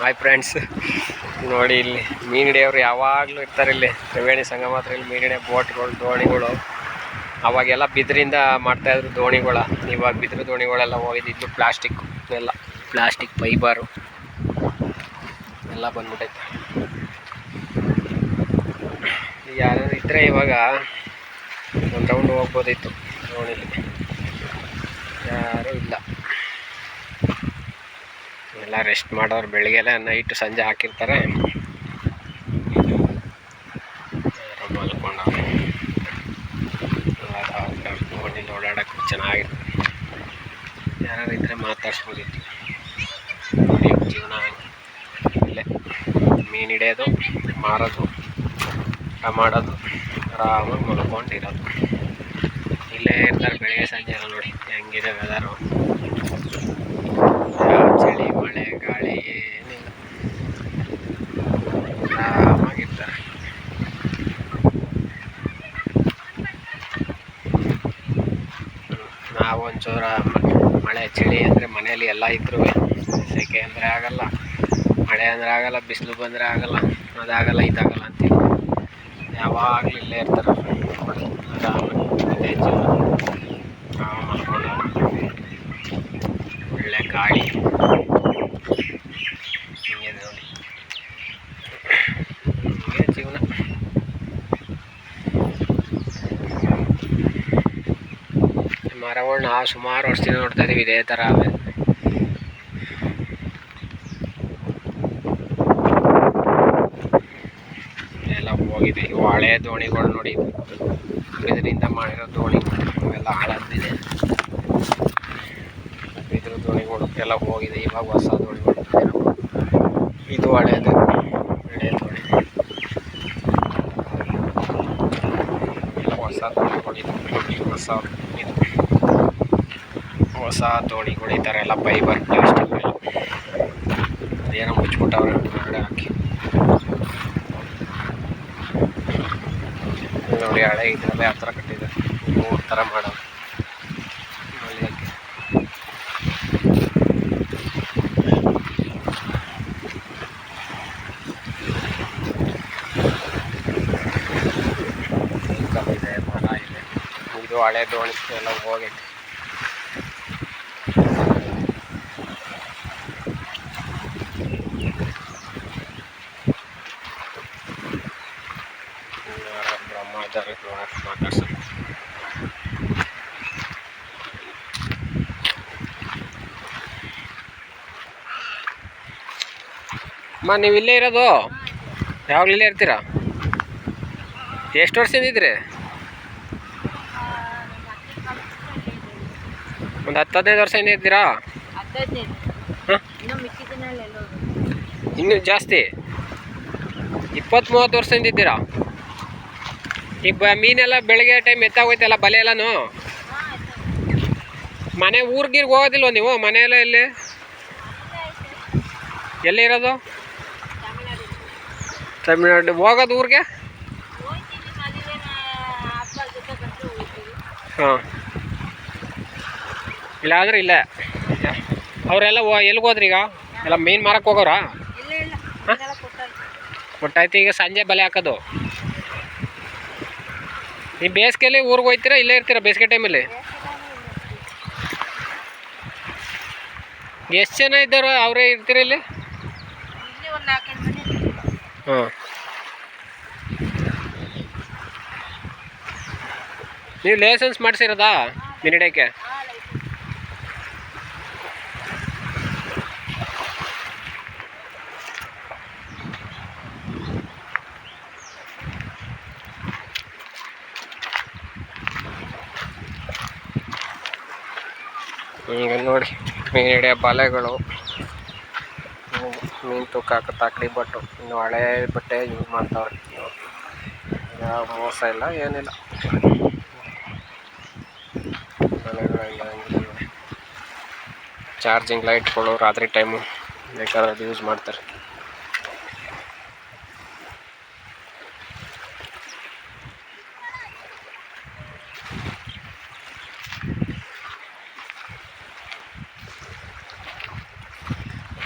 Hi friends ನೋಡಿ ಇಲ್ಲಿ ಮೀನು ಹಿಡಿಯೋರು ಯಾವಾಗಲೂ ಇರ್ತಾರೆ ಇಲ್ಲಿ. ತ್ರಿವೇಣಿ ಸಂಘ ಮಾತ್ರ ಇಲ್ಲಿ ಮೀನು ಹಿಡಿಯೋ ಬೋಟ್ಗಳು, ದೋಣಿಗಳು. ಅವಾಗೆಲ್ಲ ಬಿದಿರಿಂದ ಮಾಡ್ತಾಯಿದ್ರು ದೋಣಿಗಳ. ಇವಾಗ ಬಿದಿರು ದೋಣಿಗಳೆಲ್ಲ ಹೋಗಿದ್ದು ಪ್ಲಾಸ್ಟಿಕ್ ಎಲ್ಲ. ಪ್ಲಾಸ್ಟಿಕ್ ಫೈಬರು ಎಲ್ಲ ಬಂದ್ಬಿಟ್ಟೈತೆ ಯಾರು ಇದ್ದರೆ ಇವಾಗ ಒಂದು ರೌಂಡ್ ಹೋಗ್ಬೋದಿತ್ತು ದೋಣಿಲಿ ಯಾರೂ ಇಲ್ಲ. ಎಲ್ಲ ರೆಸ್ಟ್ ಮಾಡೋರು ಬೆಳಿಗ್ಗೆಲ್ಲ ನೈಟ್ ಸಂಜೆ ಹಾಕಿರ್ತಾರೆ. ಗೋಣಿಲಿ ಓಡಾಡೋಕ್ಕೆ ಚೆನ್ನಾಗಿರ್ತದೆ ಯಾರು ಇದ್ದರೆ ಮಾತಾಡ್ಸ್ಬೋದಿತ್ತು ಜೀವನ ಇಲ್ಲೇ ಮೀನು ಹಿಡಿಯೋದು, ಮಾರೋದು, ಊಟ ಮಾಡೋದು, ಆರಾಮಾಗಿ ಮಲ್ಕೊಂಡಿರೋದು. ಇಲ್ಲೇ ಇರ್ತಾರೆ ಬೆಳಿಗ್ಗೆ ಸಂಜೆ ಎಲ್ಲ ನೋಡಿ, ಹೆಂಗಿದೆ ವೆದರು ಮಳೆ, ಗಾಳಿ ಏನಿಲ್ಲ. ಆರಾಮಾಗಿರ್ತಾರೆ ನಾವು ಒಂಚೂರ ಮಳೆ ಚಳಿ ಅಂದರೆ ಮನೆಯಲ್ಲಿ ಎಲ್ಲ ಇದ್ರು ಸೆಕೆ ಅಂದರೆ ಆಗಲ್ಲ. ಮಳೆ ಅಂದರೆ ಆಗಲ್ಲ, ಬಿಸಿಲು ಬಂದರೆ ಆಗಲ್ಲ, ಅದಾಗಲ್ಲ, ಇದಾಗಲ್ಲ ಅಂತ ಯಾವಾಗಲೂ ಇಲ್ಲೇ ಇರ್ತಾರೆ ನಾವು ಒಳ್ಳೆ ಗಾಳಿ ಹಿಂಗೆ ನೋಡಿ ಹಿಂಗೆ ಜೀವನ ಮರಗಳನ್ನ ಸುಮಾರು ವರ್ಷದಿಂದ ನೋಡ್ತಾ ಇದ್ದೀವಿ ಇದೇ ಥರ ಎಲ್ಲ ಹೋಗಿದೆ. ಇವು ಹಳೆ ದೋಣಿಗಳು ನೋಡಿ. ಇದರಿಂದ ಮಾಡಿರೋ ದೋಣಿ. ಎಲ್ಲ ಹಾಳಾಗ್ತಿದೆ ಬಿದಿರು ದೋಣಿಗಳು ಎಲ್ಲ ಹೋಗಿದೆ. ಇವಾಗ ಹೊಸ ದೋಣಿಗಳು. ಇದು ಹಳೆಯದು ಹಳೆಯ ದೋಣಿ. ಹೊಸ ದೋಣಿಗಳು ಹೊಸ ಇದು ಹೊಸ ದೋಣಿಗಳು ಈ ಥರ ಎಲ್ಲ ಫೈಬರ್ ಪ್ಲಾಸ್ಟಿಕ್ ಅದೇನೋ ಮುಚ್ಬಿಟ್ಟವ್ರೆ ಹೊರಗಡೆ ಹಾಕಿ. ನೋಡಿ ಹಳೆ ಇದರಲ್ಲೇ ಆ ಥರ ಕಟ್ಟಿದೆ ಮೂರು ಥರ ಮಾಡೋದು ಇದು ಹಳೆ ದೋಣಿ ಎಲ್ಲ ಹೋಗೈತೆ ಯಾರ ಬ್ರಹ್ಮ ಇದ್ದಾರೆ ನೋಡಕ್ಕೆ ಮಾತಾಡ್ಸೋದು ಅಮ್ಮ, ನೀವು ಇಲ್ಲೇ ಇರೋದು? ಯಾವಾಗಲೂ ಇಲ್ಲೇ ಇರ್ತೀರಾ? ಎಷ್ಟು ವರ್ಷದಿಂದ ಒಂದು ಹತ್ತು ಹದಿನೈದು ವರ್ಷದಿಂದ ಇದ್ದೀರಾ? ಇನ್ನು ಜಾಸ್ತಿ? ಇಪ್ಪತ್ತು ಮೂವತ್ತು ವರ್ಷದಿಂದ ಇದ್ದೀರಾ? ಈಗ ಬ, ಮೀನೆಲ್ಲ ಬೆಳಗ್ಗೆ ಟೈಮ್ ಎತ್ತಾಗೋಯ್ತಲ್ಲ, ಬಲೆ ಎಲ್ಲನೂ? ಮನೆ ಊರ್ಗಿರ್ಗೆ ಹೋಗೋದಿಲ್ವ ನೀವು, ಮನೆಯೆಲ್ಲ ಎಲ್ಲಿ? ಎಲ್ಲಿ ಇರೋದು? ತಮಿಳ್ನಾಡು ಹೋಗೋದು ಊರಿಗೆ? ಹಾಂ. ಇಲ್ಲ ಆದರೆ ಇಲ್ಲ. ಅವರೆಲ್ಲ ಎಲ್ಲಿಗೆ ಹೋದ್ರಿ ಈಗ? ಎಲ್ಲ ಮೀನು ಮಾರಕ್ಕೆ ಹೋಗೋರಾ? ಒಟ್ಟಾಯ್ತು ಈಗ ಸಂಜೆ ಬಲೆ ಹಾಕೋದು. ಈ ಬೇಸಿಗೆಯಲ್ಲಿ ಊರಿಗೆ ಹೋಗ್ತೀರಾ ಇಲ್ಲೇ ಇರ್ತೀರಾ ಬೇಸಿಗೆ ಟೈಮಲ್ಲಿ ಎಷ್ಟು ಜನ ಇದ್ದಾರೆ ಅವರೇ ಇರ್ತೀರಾ ಇಲ್ಲಿ ಇಲ್ಲಿ ಒಂದು ನಾಲ್ಕೈದು ಮನೆ ಇದೆ. ಹಾಂ ನೀವು ಲೈಸೆನ್ಸ್ ಮಾಡಿಸಿರೋದಾ ಐತೆ. ಈಗ ನೋಡಿ ಮೀನು ಬಲೆಗಳು ಮೀನು ಹಾಕೋ ತಾಕಡಿ ಬಟ್ಟು ಇನ್ನು ಹಳೆ ಬಟ್ಟೆ ಯೂಸ್ ಮಾಡ್ತಾವ್ರೆ. ಯಾವ ಮೋಸ ಇಲ್ಲ, ಏನಿಲ್ಲ. ಚಾರ್ಜಿಂಗ್ ಲೈಟ್ಗಳು ರಾತ್ರಿ ಟೈಮು ಬೇಕಾದ್ರೆ ಅದು ಯೂಸ್ ಮಾಡ್ತಾರೆ.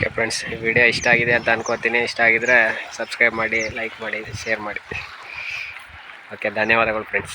ಓಕೆ ಫ್ರೆಂಡ್ಸ್ ಈ ವಿಡಿಯೋ ಇಷ್ಟ ಆಗಿದೆ ಅಂತ ಅನ್ಕೋತೀನಿ. ಇಷ್ಟ ಆಗಿದ್ರೆ ಸಬ್ಸ್ಕ್ರೈಬ್ ಮಾಡಿ, ಲೈಕ್ ಮಾಡಿ, ಶೇರ್ ಮಾಡಿ. ಓಕೆ, ಧನ್ಯವಾದಗಳು ಫ್ರೆಂಡ್ಸ್.